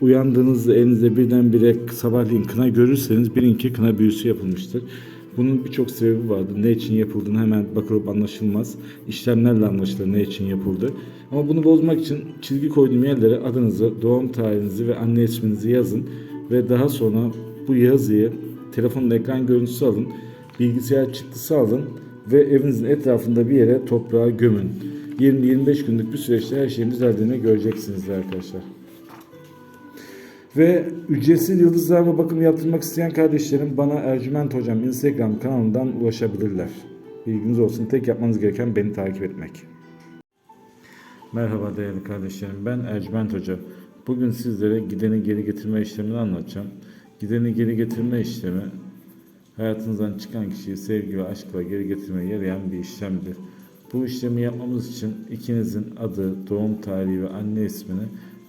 uyandığınızda elinizde birdenbire sabahleyin kına görürseniz bilin ki kına büyüsü yapılmıştır. Bunun birçok sebebi vardır. Ne için yapıldığını hemen bakılıp anlaşılmaz. İşlemlerle anlaşılır ne için yapıldı. Ama bunu bozmak için çizgi koyduğum yerlere adınızı, doğum tarihinizi ve anne isminizi yazın. Ve daha sonra bu yazıyı telefonun ekran görüntüsü alın. Bilgisayar çıktısı alın ve evinizin etrafında bir yere toprağa gömün. 20-25 günlük bir süreçte her şeyin düzeldiğini göreceksiniz arkadaşlar. Ve ücretsiz yıldızlarma bakımı yaptırmak isteyen kardeşlerim bana Ercüment Hocam Instagram kanalından ulaşabilirler. Bilginiz olsun. Tek yapmanız gereken beni takip etmek. Merhaba değerli kardeşlerim. Ben Ercüment Hoca. Bugün sizlere gideni geri getirme işlemini anlatacağım. Gideni geri getirme işlemi hayatınızdan çıkan kişiyi sevgi ve aşkla geri getirmeye yarayan bir işlemdir. Bu işlemi yapmamız için ikinizin adı, doğum tarihi ve anne ismini